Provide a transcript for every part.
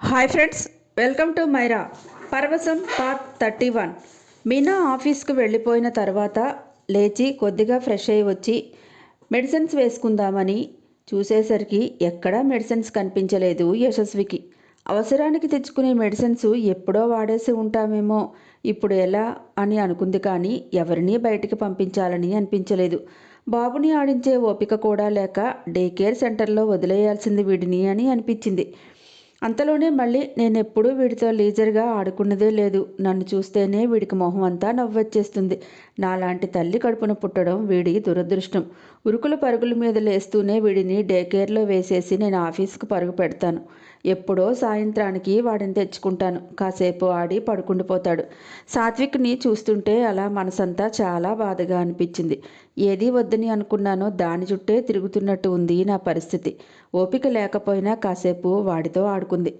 Hi friends welcome to మైరా పరవశం part thirty one Meena ఆఫీస్కు వెళ్ళిపోయిన తర్వాత లేచి కొద్దిగా ఫ్రెష్ అయ్యి వచ్చి మెడిసిన్స్ వేసుకుందామని చూసేసరికి ఎక్కడా మెడిసిన్స్ కనిపించలేదు యశస్వికి. అవసరానికి తెచ్చుకునే మెడిసిన్స్ ఎప్పుడో వాడేసి ఉంటామేమో ఇప్పుడు ఎలా అని అనుకుంది కానీ ఎవరినీ బయటికి పంపించాలని అనిపించలేదు. బాబుని ఆడించే ఓపిక కూడా లేక డే కేర్ సెంటర్లో వదిలేయాల్సింది వీడిని అని అనిపించింది. అంతలోనే మళ్ళీ నేను ఎప్పుడూ వీడితో లీజర్గా ఆడుకున్నదే లేదు. నన్ను చూస్తేనే వీడికి మొహం అంతా నవ్వొచ్చేస్తుంది. నాలాంటి తల్లి కడుపున పుట్టడం వీడి దురదృష్టం. ఉరుకుల పరుగుల మీద లేస్తూనే వీడిని డే కేర్లో వేసేసి నేను ఆఫీస్కి పరుగు పెడతాను. ఎప్పుడో సాయంత్రానికి వాడిని తెచ్చుకుంటాను. కాసేపు ఆడి పడుకుండిపోతాడు సాత్విక్ని చూస్తుంటే అలా మనసంతా చాలా బాధగా అనిపించింది. ఏది వద్దని అనుకున్నానో దాని చుట్టే తిరుగుతున్నట్టు ఉంది నా పరిస్థితి. ఓపిక లేకపోయినా కాసేపు వాడితో ఆడుకుంది.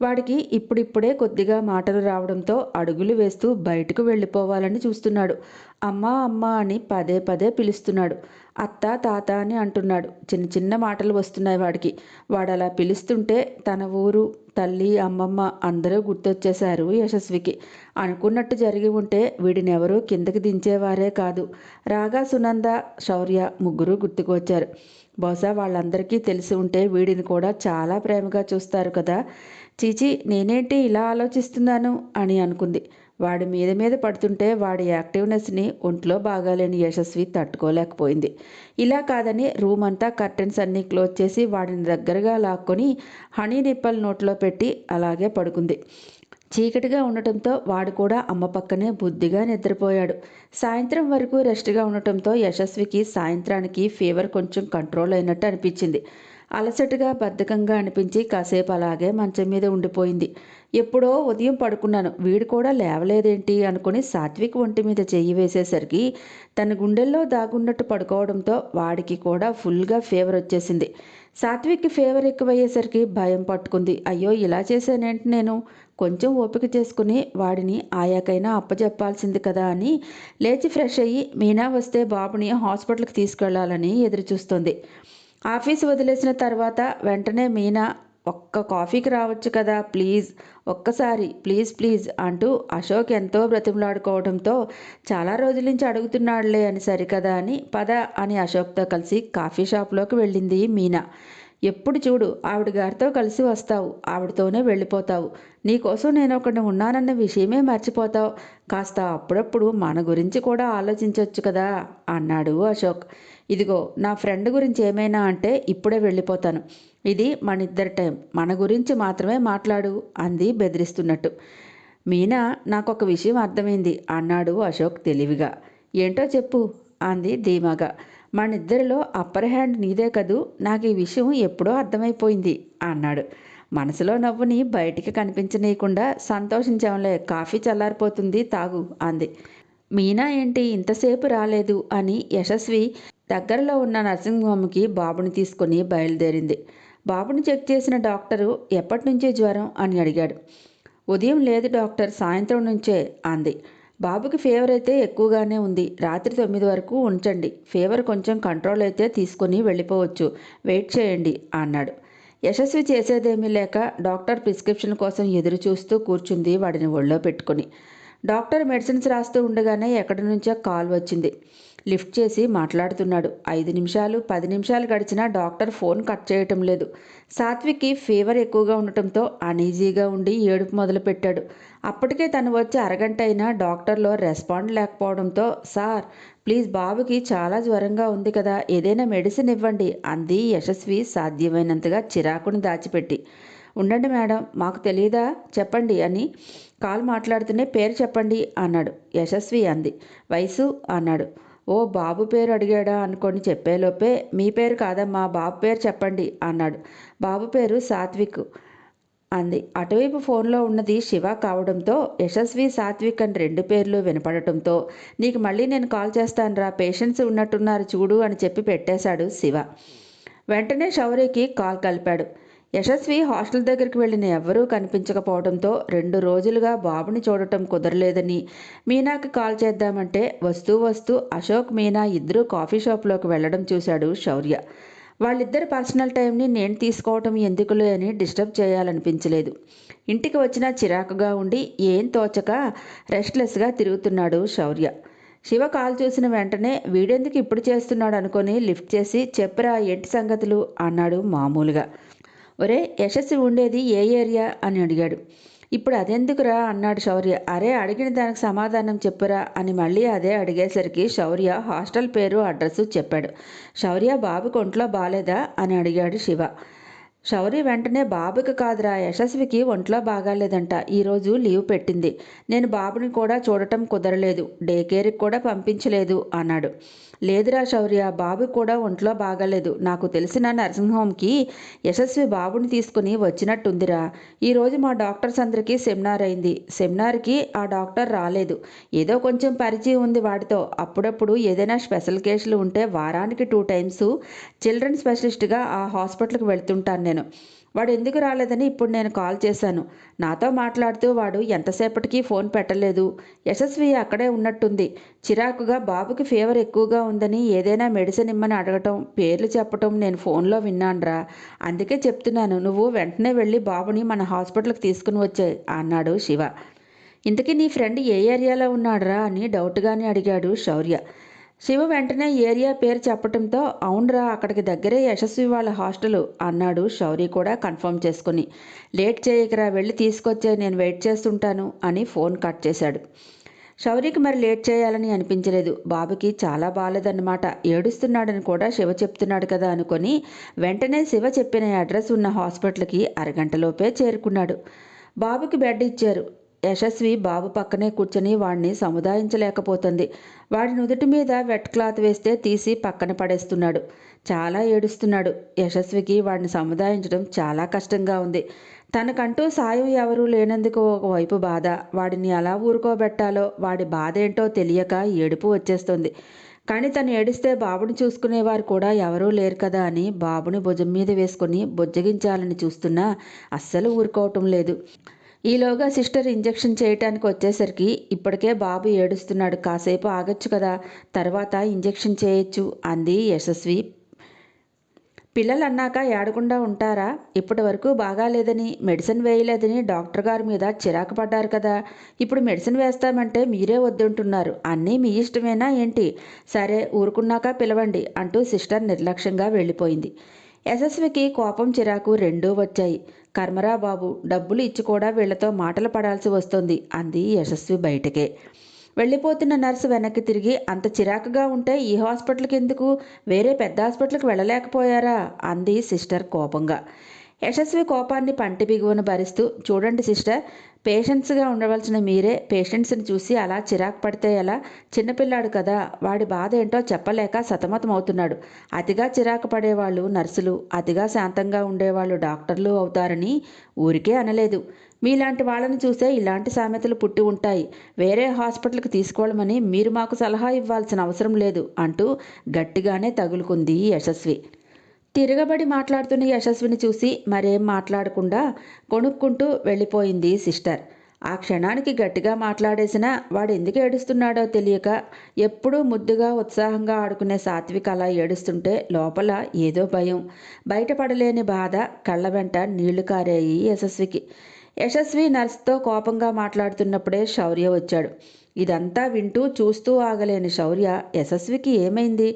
వాడికి ఇప్పుడిప్పుడే కొద్దిగా మాటలు రావడంతో అడుగులు వేస్తూ బయటకు వెళ్ళిపోవాలని చూస్తున్నాడు. అమ్మా అమ్మా అని పదే పదే పిలుస్తున్నాడు. అత్త తాత అని అంటున్నాడు. చిన్న చిన్న మాటలు వస్తున్నాయి వాడికి. వాడు అలా పిలుస్తుంటే తన ఊరు తల్లి అమ్మమ్మ అందరూ గుర్తొచ్చేశారు యశస్వికి. అనుకున్నట్టు జరిగి ఉంటే వీడినెవరూ కిందకి దించేవారే కాదు. రాగా సునంద శౌర్య ముగ్గురు గుర్తుకు వచ్చారు. బహుశా వాళ్ళందరికీ తెలిసి ఉంటే వీడిని కూడా చాలా ప్రేమగా చూస్తారు కదా. చీచి నేనేంటి ఇలా ఆలోచిస్తున్నాను? అని అనుకుంది. వాడి మీద మీద పడుతుంటే వాడి యాక్టివ్నెస్ని ఒంట్లో బాగాలేని యశస్వి తట్టుకోలేకపోయింది. ఇలా కాదని రూమ్ అంతా కర్టెన్స్ అన్నీ క్లోజ్ చేసి వాడిని దగ్గరగా లాక్కొని హనీ నిప్పల్ నోట్లో పెట్టి అలాగే పడుకుంది. చీకటిగా ఉండటంతో వాడు కూడా అమ్మ పక్కనే బుద్ధిగా నిద్రపోయాడు. సాయంత్రం వరకు రెస్ట్గా ఉండటంతో యశస్వికి సాయంత్రానికి ఫీవర్ కొంచెం కంట్రోల్ అయినట్టు అనిపించింది. అలసటగా బద్ధకంగా అనిపించి కాసేపు అలాగే మంచం మీద ఉండిపోయింది. ఎప్పుడో ఉదయం పడుకున్నాను. వీడు కూడా లేవలేదేంటి అనుకుని సాత్విక్ ఒంటి మీద చెయ్యి వేసేసరికి తన గుండెల్లో దాగున్నట్టు పడుకోవడంతో వాడికి కూడా ఫుల్గా ఫీవర్ వచ్చేసింది. సాత్విక్ ఫీవర్ ఎక్కువయ్యేసరికి భయం పట్టుకుంది. అయ్యో ఇలా చేశానేంటి నేను? కొంచెం ఓపిక చేసుకుని వాడిని ఆయాకైనా అప్పచెప్పాల్సింది కదా అని లేచి ఫ్రెష్ అయ్యి మీనా వస్తే బాబుని హాస్పిటల్కి తీసుకెళ్ళాలని ఎదురుచూస్తుంది. ఆఫీస్ వదిలేసిన తర్వాత వెంటనే మీనా ఒక్క కాఫీకి రావచ్చు కదా ప్లీజ్ ఒక్కసారి ప్లీజ్ ప్లీజ్ అంటూ అశోక్ ఎంతో బ్రతిమలాడుకోవడంతో చాలా రోజుల నుంచి అడుగుతున్నాడులే అని సరికదా అని పద అని అశోక్తో కలిసి కాఫీ షాప్లోకి వెళ్ళింది మీనా. ఎప్పుడు చూడు ఆవిడ గారితో కలిసి వస్తావు ఆవిడతోనే వెళ్ళిపోతావు. నీకోసం నేను ఒకటి ఉన్నానన్న విషయమే మర్చిపోతావు. కాస్త అప్పుడప్పుడు మన గురించి కూడా ఆలోచించవచ్చు కదా అన్నాడు అశోక్. ఇదిగో నా ఫ్రెండ్ గురించి ఏమైనా అంటే ఇప్పుడే వెళ్ళిపోతాను. ఇది మన ఇద్దరి టైం. మన గురించి మాత్రమే మాట్లాడు అంది బెదిరిస్తున్నట్టు. మీనా నాకు ఒక విషయం అర్థమైంది అన్నాడు అశోక్ తెలివిగా. ఏంటో చెప్పు అంది ధీమాగా. మనిద్దరిలో అప్పర్ హ్యాండ్ నీదే కదూ? నాకు ఈ విషయం ఎప్పుడో అర్థమైపోయింది అన్నాడు. మనసులో నవ్వుని బయటికి కనిపించనీయకుండా సంతోషించాంలే కాఫీ చల్లారిపోతుంది తాగు అంది. మీనా ఏంటి ఇంతసేపు రాలేదు అని యశస్వి దగ్గరలో ఉన్న నర్సింగ్ హోమ్కి బాబుని తీసుకొని బయలుదేరింది. బాబుని చెక్ చేసిన డాక్టరు ఎప్పటి నుంచే జ్వరం? అని అడిగాడు. ఉదయం లేదు డాక్టర్ సాయంత్రం నుంచే అంది. బాబుకి ఫీవర్ అయితే ఎక్కువగానే ఉంది. రాత్రి తొమ్మిది వరకు ఉంచండి. ఫీవర్ కొంచెం కంట్రోల్ అయితే తీసుకొని వెళ్ళిపోవచ్చు. వెయిట్ చేయండి అన్నాడు. యశస్వి చేసేదేమీ లేక డాక్టర్ ప్రిస్క్రిప్షన్ కోసం ఎదురు చూస్తూ కూర్చుంది వాడిని ఒళ్ళో పెట్టుకుని. డాక్టర్ మెడిసిన్స్ రాస్తూ ఉండగానే ఎక్కడి నుంచో కాల్ వచ్చింది. లిఫ్ట్ చేసి మాట్లాడుతున్నాడు. ఐదు నిమిషాలు పది నిమిషాలు గడిచినా డాక్టర్ ఫోన్ కట్ చేయటం లేదు. సాత్విక్కి ఫీవర్ ఎక్కువగా ఉండటంతో అనీజీగా ఉండి ఏడుపు మొదలుపెట్టాడు. అప్పటికే తను వచ్చి అరగంట అయినా డాక్టర్లో రెస్పాండ్ లేకపోవడంతో సార్ ప్లీజ్ బాబుకి చాలా జ్వరంగా ఉంది కదా ఏదైనా మెడిసిన్ ఇవ్వండి అంది యశస్వి సాధ్యమైనంతగా చిరాకుని దాచిపెట్టి. ఉండండి మేడం మాకు తెలియదా చెప్పండి అని కాల్ మాట్లాడుతూనే పేరు చెప్పండి అన్నాడు. యశస్వి అంది. వయసు అన్నాడు. ఓ బాబు పేరు అడిగాడా అనుకొని చెప్పేలోపే మీ పేరు కాదమ్మా బాబు పేరు చెప్పండి అన్నాడు. బాబు పేరు సాత్విక్ అంది. అటువైపు ఫోన్లో ఉన్నది శివ కావడంతో యశస్వి సాత్విక్ అని రెండు పేర్లు వినపడటంతో నీకు మళ్ళీ నేను కాల్ చేస్తానురా పేషెంట్స్ ఉన్నట్టున్నారు చూడు అని చెప్పి పెట్టేశాడు శివ. వెంటనే శౌర్యకి కాల్ కలిపాడు. యశస్వి హాస్టల్ దగ్గరికి వెళ్ళిన ఎవ్వరూ కనిపించకపోవడంతో రెండు రోజులుగా బాబుని చూడటం కుదరలేదని మీనాకి కాల్ చేద్దామంటే వస్తూ వస్తూ అశోక్ మీనా ఇద్దరూ కాఫీ షాప్లోకి వెళ్ళడం చూశాడు శౌర్య. వాళ్ళిద్దరి పర్సనల్ టైంని నేను తీసుకోవటం ఎందుకులే అని డిస్టర్బ్ చేయాలనిపించలేదు. ఇంటికి వచ్చిన చిరాకుగా ఉండి ఏం తోచక రెస్ట్లెస్గా తిరుగుతున్నాడు శౌర్య. శివ కాల్ చూసిన వెంటనే వీడెందుకు ఇప్పుడు చేస్తున్నాడు అనుకొని లిఫ్ట్ చేసి చెప్పరా ఏంటి సంగతులు? అన్నాడు మామూలుగా. ఒరే యశస్వి ఉండేది ఏ ఏరియా? అని అడిగాడు. ఇప్పుడు అదెందుకురా? అన్నాడు శౌర్య. అరే అడిగిన దానికి సమాధానం చెప్పురా? అని మళ్ళీ అదే అడిగేసరికి శౌర్య హాస్టల్ పేరు అడ్రస్ చెప్పాడు. శౌర్య బాబుకి ఒంట్లో బాగాలేదా అని అడిగాడు శివ. శౌర్య వెంటనే బాబుకి కాదురా యశస్వికి ఒంట్లో బాగాలేదంట. ఈరోజు లీవ్ పెట్టింది. నేను బాబుని కూడా చూడటం కుదరలేదు. డే కేర్కి కూడా పంపించలేదు అన్నాడు. లేదురా శౌర్య బాబు కూడా ఒంట్లో బాగాలేదు. నాకు తెలిసిన నర్సింగ్ హోమ్కి యశస్వి బాబుని తీసుకుని వచ్చినట్టుందిరా. ఈరోజు మా డాక్టర్స్ అందరికీ సెమినార్ అయింది. సెమినార్కి ఆ డాక్టర్ రాలేదు. ఏదో కొంచెం పరిచయం ఉంది వాడితో. అప్పుడప్పుడు ఏదైనా స్పెషల్ కేసులు ఉంటే వారానికి టూ టైమ్స్ చిల్డ్రన్ స్పెషలిస్ట్గా ఆ హాస్పిటల్కి వెళ్తుంటాను నేను. వాడు ఎందుకు రాలేదని ఇప్పుడు నేను కాల్ చేశాను. నాతో మాట్లాడుతూ వాడు ఎంతసేపటికి ఫోన్ పెట్టలేదు. యశస్వి అక్కడే ఉన్నట్టుంది. చిరాకుగా బాబుకి ఫీవర్ ఎక్కువగా ఉందని ఏదైనా మెడిసిన్ ఇమ్మని అడగటం పేర్లు చెప్పటం నేను ఫోన్లో విన్నానురా. అందుకే చెప్తున్నాను నువ్వు వెంటనే వెళ్ళి బాబుని మన హాస్పిటల్కి తీసుకుని వచ్చాయి అన్నాడు శివ. ఇంతకీ నీ ఫ్రెండ్ ఏ ఏరియాలో ఉన్నాడురా అని డౌట్గానే అడిగాడు శౌర్య. శివ వెంటనే ఏరియా పేరు చెప్పడంతో అవునరా అక్కడికి దగ్గరే యశస్వి వాళ్ళ హాస్టల్ అన్నాడు శౌరి కూడా కన్ఫర్మ్ చేసుకుని. లేట్ చేయకరా వెళ్ళి తీసుకొచ్చే నేను వెయిట్ చేస్తుంటాను అని ఫోన్ కట్ చేశాడు. శౌరికి మరి లేట్ చేయాలని అనిపించలేదు. బాబుకి చాలా బాలేదన్నమాట. ఏడుస్తున్నాడని కూడా శివ చెప్తున్నాడు కదా అనుకొని వెంటనే శివ చెప్పిన అడ్రస్ ఉన్న హాస్పిటల్కి అరగంటలోపే చేరుకున్నాడు. బాబుకి బెడ్ ఇచ్చారు. యశస్వి బాబు పక్కనే కూర్చొని వాడిని సముదాయించలేకపోతుంది. వాడి నుదుటి మీద వెట్ క్లాత్ వేస్తే తీసి పక్కన పడేస్తున్నాడు. చాలా ఏడుస్తున్నాడు. యశస్వికి వాడిని సముదాయించడం చాలా కష్టంగా ఉంది. తనకంటూ సాయం ఎవరూ లేనందుకు ఒకవైపు బాధ. వాడిని ఎలా ఊరుకోబెట్టాలో వాడి బాధ ఏంటో తెలియక ఏడుపు వచ్చేస్తుంది. కానీ తను ఏడిస్తే బాబుని చూసుకునేవారు కూడా ఎవరూ లేరు కదా అని బాబుని భుజం మీద వేసుకొని బుజ్జగించాలని చూస్తున్నా అస్సలు ఊరుకోవటం లేదు. ఈలోగా సిస్టర్ ఇంజెక్షన్ చేయటానికి వచ్చేసరికి ఇప్పటికే బాబు ఏడుస్తున్నాడు. కాసేపు ఆగొచ్చు కదా తర్వాత ఇంజెక్షన్ చేయొచ్చు అంది యశస్వి. పిల్లలు అన్నాక ఏడకుండా ఉంటారా? ఇప్పటి వరకు బాగాలేదని మెడిసిన్ వేయలేదని డాక్టర్ గారి మీద చిరాకు పడ్డారు కదా. ఇప్పుడు మెడిసిన్ వేస్తామంటే మీరే వద్దుంటున్నారు. అన్నీ మీ ఇష్టమేనా ఏంటి? సరే ఊరుకున్నాక పిలవండి అంటూ సిస్టర్ నిర్లక్ష్యంగా వెళ్ళిపోయింది. యశస్వికి కోపం చిరాకు రెండూ వచ్చాయి. కర్మరా బాబు డబ్బులు ఇచ్చి కూడా వీళ్ళతో మాటలు పడాల్సి వస్తుంది అంది యశస్వి బయటకే. వెళ్ళిపోతున్న నర్సు వెనక్కి తిరిగి అంత చిరాకుగా ఉంటే ఈ హాస్పిటల్కి ఎందుకు? వేరే పెద్ద హాస్పిటల్కి వెళ్ళలేకపోయారా? అంది సిస్టర్ కోపంగా. యశస్వి కోపాన్ని పంటి బిగువను భరిస్తూ చూడండి సిస్టర్ పేషెంట్స్గా ఉండవలసిన మీరే పేషెంట్స్ని చూసి అలా చిరాకు పడితే ఎలా? చిన్నపిల్లాడు కదా వాడి బాధ ఏంటో చెప్పలేక సతమతమవుతున్నాడు అతిగా చిరాకు పడేవాళ్ళు నర్సులు అతిగా శాంతంగా ఉండేవాళ్ళు డాక్టర్లు అవుతారని ఊరికే అనలేదు. మీలాంటి వాళ్ళని చూసే ఇలాంటి సామెతలు పుట్టి ఉంటాయి. వేరే హాస్పిటల్కి తీసుకోవడమని మీరు మాకు సలహా ఇవ్వాల్సిన అవసరం లేదు అంటూ గట్టిగానే తగులుకుంది యశస్వి. తిరగబడి మాట్లాడుతున్న యశస్విని చూసి మరేం మాట్లాడకుండా కొనుక్కుంటూ వెళ్ళిపోయింది సిస్టర్. ఆ క్షణానికి గట్టిగా మాట్లాడేసిన వాడు ఎందుకు ఏడుస్తున్నాడో తెలియక ఎప్పుడూ ముద్దుగా ఉత్సాహంగా ఆడుకునే సాత్విక్ అలా ఏడుస్తుంటే లోపల ఏదో భయం. బయటపడలేని బాధ కళ్ళ వెంట నీళ్ళు కారేయి యశస్వికి. యశస్వి నర్స్తో కోపంగా మాట్లాడుతున్నప్పుడే శౌర్య వచ్చాడు. ఇదంతా వింటూ చూస్తూ ఆగలేని శౌర్య యశస్వికి ఏమైంది?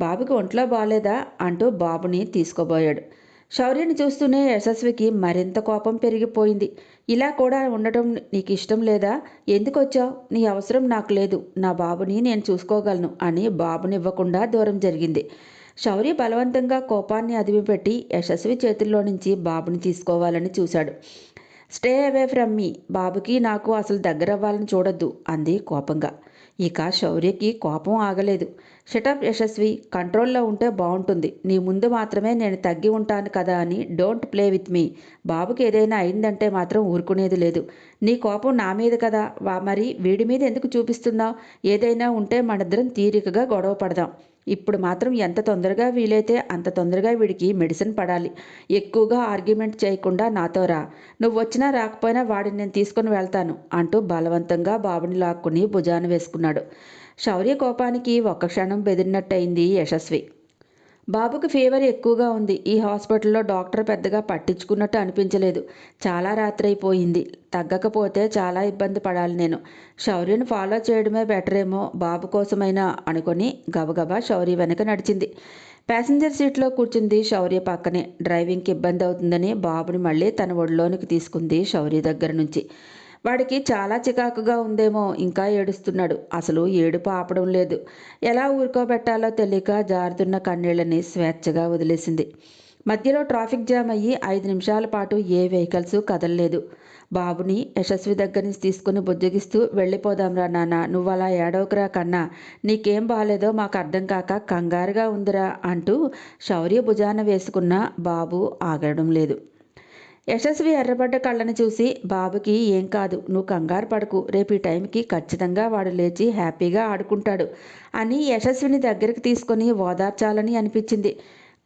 బాబుకి ఒంట్లో బాగాలేదా అంటూ బాబుని తీసుకోబోయాడు. శౌర్యని చూస్తూనే యశస్వికి మరింత కోపం పెరిగిపోయింది. ఇలా కూడా ఉండటం నీకు ఇష్టం లేదా? ఎందుకు వచ్చావు? నీ అవసరం నాకు లేదు. నా బాబుని నేను చూసుకోగలను అని బాబునివ్వకుండా దూరం జరిగింది. శౌర్య బలవంతంగా కోపాన్ని అదిమిపెట్టి యశస్వి చేతుల్లో నుంచి బాబుని తీసుకోవాలని చూశాడు. స్టే అవే ఫ్రమ్ మీ బాబుకి నాకు అసలు దగ్గర అవ్వాలని చూడొద్దు అంది కోపంగా. ఇక శౌర్యకి కోపం ఆగలేదు. షటప్ యశస్వి కంట్రోల్లో ఉంటే బాగుంటుంది నీ ముందు మాత్రమే నేను తగ్గి ఉంటాను కదా అని డోంట్ ప్లే విత్ మీ. బాబుకి ఏదైనా అయిందంటే మాత్రం ఊరుకునేది లేదు. నీ కోపం నా మీద కదా? వా మరి వీడి మీద ఎందుకు చూపిస్తున్నావు? ఏదైనా ఉంటే మనిద్దరం తీరికగా గొడవ పడదాం. ఇప్పుడు మాత్రం ఎంత తొందరగా వీలైతే అంత తొందరగా వీడికి మెడిసిన్ పడాలి. ఎక్కువగా ఆర్గ్యుమెంట్ చేయకుండా నాతో రా. నువ్వు వచ్చినా రాకపోయినా వాడిని నేను తీసుకుని వెళ్తాను అంటూ బలవంతంగా బాబుని లాక్కుని భుజాన వేసుకున్నాడు. శౌర్య కోపానికి ఒక్క క్షణం బెదిరినట్టయింది యశస్వి. బాబుకి ఫీవర్ ఎక్కువగా ఉంది. ఈ హాస్పిటల్లో డాక్టర్ పెద్దగా పట్టించుకున్నట్టు అనిపించలేదు. చాలా రాత్రి అయిపోయింది తగ్గకపోతే చాలా ఇబ్బంది పడాలి నేను. శౌర్యను ఫాలో చేయడమే బెటర్ ఏమో బాబు కోసమైనా అనుకొని గబగబా శౌర్య వెనక నడిచింది. ప్యాసింజర్ సీట్లో కూర్చుంది శౌర్య పక్కనే. డ్రైవింగ్కి ఇబ్బంది అవుతుందని బాబుని మళ్ళీ తన ఒడిలోనికి తీసుకుంది శౌర్య దగ్గర నుంచి. వాడికి చాలా చికాకుగా ఉందేమో ఇంకా ఏడుస్తున్నాడు. అసలు ఏడుపు ఆపడం లేదు. ఎలా ఊరుకోబెట్టాలో తెలియక జారుతున్న కన్నీళ్ళని స్వేచ్ఛగా వదిలేసింది. మధ్యలో ట్రాఫిక్ జామ్ అయ్యి ఐదు నిమిషాల పాటు ఏ వెహికల్స్ కదలలేదు. బాబుని యశస్వి దగ్గర నుంచి తీసుకుని బుజ్జగిస్తూ వెళ్ళిపోదాంరా నాన్న నువ్వు అలా ఏడవకురా కన్నా నీకేం బాగాలేదో మాకు అర్థం కాక కంగారుగా ఉందిరా అంటూ శౌర్య భుజాన వేసుకున్న బాబు ఆగడం లేదు. యశస్వి ఎర్రబడ్డ కళ్ళని చూసి బాబుకి ఏం కాదు నువ్వు కంగారు పడకు. రేపు ఈ టైంకి ఖచ్చితంగా వాడు లేచి హ్యాపీగా ఆడుకుంటాడు అని యశస్విని దగ్గరికి తీసుకొని ఓదార్చాలని అనిపించింది.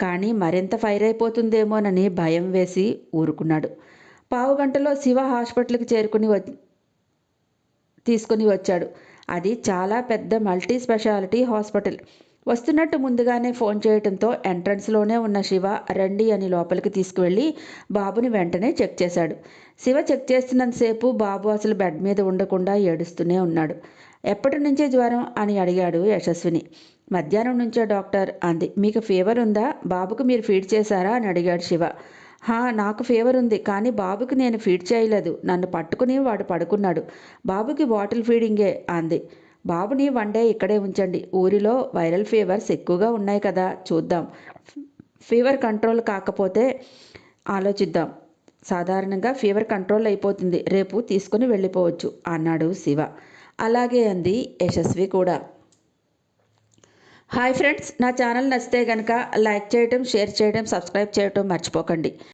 కానీ మరింత ఫైర్ అయిపోతుందేమోనని భయం వేసి ఊరుకున్నాడు. పావు గంటలో శివ హాస్పిటల్కి చేరుకుని తీసుకుని వచ్చాడు. అది చాలా పెద్ద మల్టీ స్పెషాలిటీ హాస్పిటల్. వస్తున్నట్టు ముందుగానే ఫోన్ చేయడంతో ఎంట్రన్స్లోనే ఉన్న శివ రండి అని లోపలికి తీసుకువెళ్ళి బాబుని వెంటనే చెక్ చేశాడు. శివ చెక్ చేస్తున్నంతసేపు బాబు అసలు బెడ్ మీద ఉండకుండా ఏడుస్తూనే ఉన్నాడు. ఎప్పటి నుంచే జ్వరం అని అడిగాడు యశస్విని. మధ్యాహ్నం నుంచే డాక్టర్ అంది. మీకు ఫీవర్ ఉందా? బాబుకు మీరు ఫీడ్ చేశారా? అని అడిగాడు శివ. హా నాకు ఫీవర్ ఉంది కానీ బాబుకి నేను ఫీడ్ చేయలేదు. నన్ను పట్టుకుని వాడు పడుకున్నాడు. బాబుకి బాటిల్ ఫీడింగే అంది. బాబుని వన్ డే ఇక్కడే ఉంచండి. ఊరిలో వైరల్ ఫీవర్స్ ఎక్కువగా ఉన్నాయి కదా చూద్దాం. ఫీవర్ కంట్రోల్ కాకపోతే ఆలోచిద్దాం. సాధారణంగా ఫీవర్ కంట్రోల్ అయిపోతుంది. రేపు తీసుకుని వెళ్ళిపోవచ్చు అన్నాడు శివ. అలాగే అంది యశస్వి కూడా. హాయ్ ఫ్రెండ్స్ నా ఛానల్ నచ్చితే కనుక లైక్ చేయటం షేర్ చేయడం సబ్స్క్రైబ్ చేయటం మర్చిపోకండి.